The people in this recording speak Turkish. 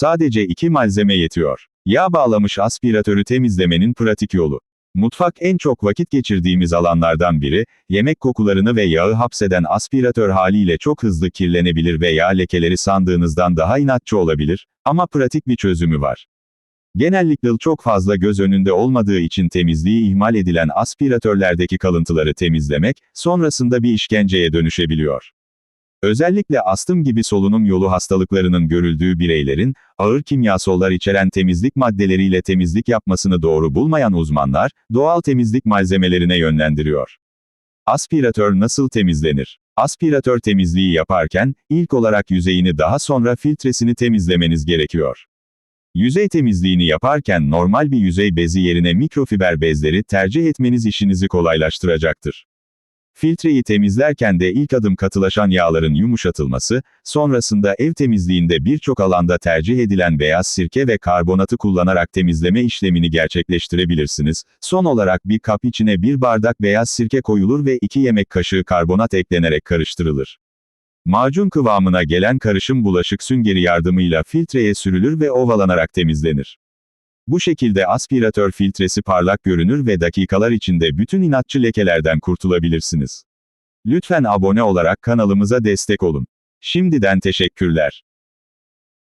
Sadece iki malzeme yetiyor. Yağ bağlamış aspiratörü temizlemenin pratik yolu. Mutfak en çok vakit geçirdiğimiz alanlardan biri, yemek kokularını ve yağı hapseden aspiratör haliyle çok hızlı kirlenebilir ve yağ lekeleri sandığınızdan daha inatçı olabilir, ama pratik bir çözümü var. Genellikle çok fazla göz önünde olmadığı için temizliği ihmal edilen aspiratörlerdeki kalıntıları temizlemek, sonrasında bir işkenceye dönüşebiliyor. Özellikle astım gibi solunum yolu hastalıklarının görüldüğü bireylerin, ağır kimyasallar içeren temizlik maddeleriyle temizlik yapmasını doğru bulmayan uzmanlar, doğal temizlik malzemelerine yönlendiriyor. Aspiratör nasıl temizlenir? Aspiratör temizliği yaparken, ilk olarak yüzeyini daha sonra filtresini temizlemeniz gerekiyor. Yüzey temizliğini yaparken normal bir yüzey bezi yerine mikrofiber bezleri tercih etmeniz işinizi kolaylaştıracaktır. Filtreyi temizlerken de ilk adım katılaşan yağların yumuşatılması, sonrasında ev temizliğinde birçok alanda tercih edilen beyaz sirke ve karbonatı kullanarak temizleme işlemini gerçekleştirebilirsiniz. Son olarak bir kap içine bir bardak beyaz sirke koyulur ve 2 yemek kaşığı karbonat eklenerek karıştırılır. Macun kıvamına gelen karışım bulaşık süngeri yardımıyla filtreye sürülür ve ovalanarak temizlenir. Bu şekilde aspiratör filtresi parlak görünür ve dakikalar içinde bütün inatçı lekelerden kurtulabilirsiniz. Lütfen abone olarak kanalımıza destek olun. Şimdiden teşekkürler.